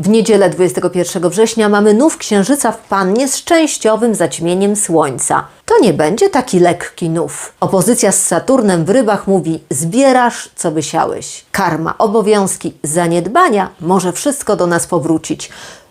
W niedzielę 21 września mamy nów księżyca w pannie z częściowym zaćmieniem słońca. To nie będzie taki lekki nów. Opozycja z Saturnem w rybach mówi: zbierasz, co wysiałeś. Karma, obowiązki, zaniedbania może wszystko do nas powrócić.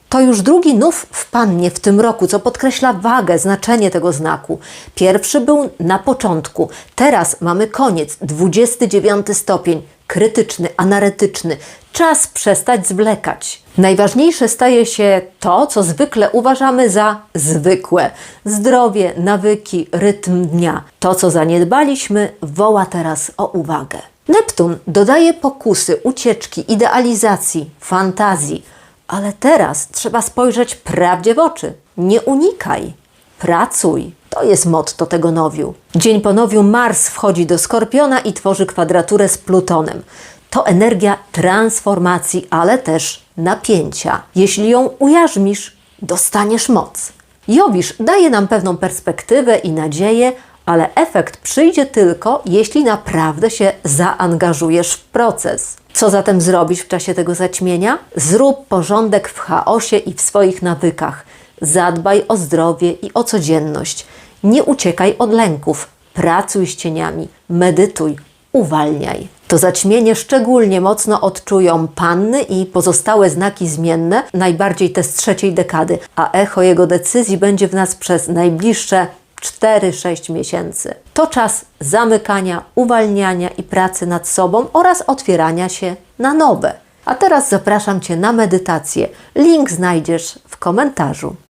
To już drugi nów w pannie w tym roku, co podkreśla wagę, znaczenie tego znaku. Pierwszy był na początku, teraz mamy koniec, 29 stopień, krytyczny, anaretyczny. Czas przestać zwlekać. Najważniejsze staje się to, co zwykle uważamy za zwykłe. Zdrowie, nawyki, rytm dnia. To, co zaniedbaliśmy, woła teraz o uwagę. Neptun dodaje pokusy, ucieczki, idealizacji, fantazji. Ale teraz trzeba spojrzeć prawdzie w oczy. Nie unikaj. Pracuj. To jest motto tego nowiu. Dzień po nowiu Mars wchodzi do Skorpiona i tworzy kwadraturę z Plutonem. To energia transformacji, ale też napięcia. Jeśli ją ujarzmisz, dostaniesz moc. Jowisz daje nam pewną perspektywę i nadzieję, ale efekt przyjdzie tylko, jeśli naprawdę się zaangażujesz w proces. Co zatem zrobisz w czasie tego zaćmienia? Zrób porządek w chaosie i w swoich nawykach. Zadbaj o zdrowie i o codzienność. Nie uciekaj od lęków. Pracuj z cieniami, medytuj, uwalniaj. To zaćmienie szczególnie mocno odczują panny i pozostałe znaki zmienne, najbardziej te z trzeciej dekady, a echo jego decyzji będzie w nas przez najbliższe 4-6 miesięcy. To czas zamykania, uwalniania i pracy nad sobą oraz otwierania się na nowe. A teraz zapraszam Cię na medytację. Link znajdziesz w komentarzu.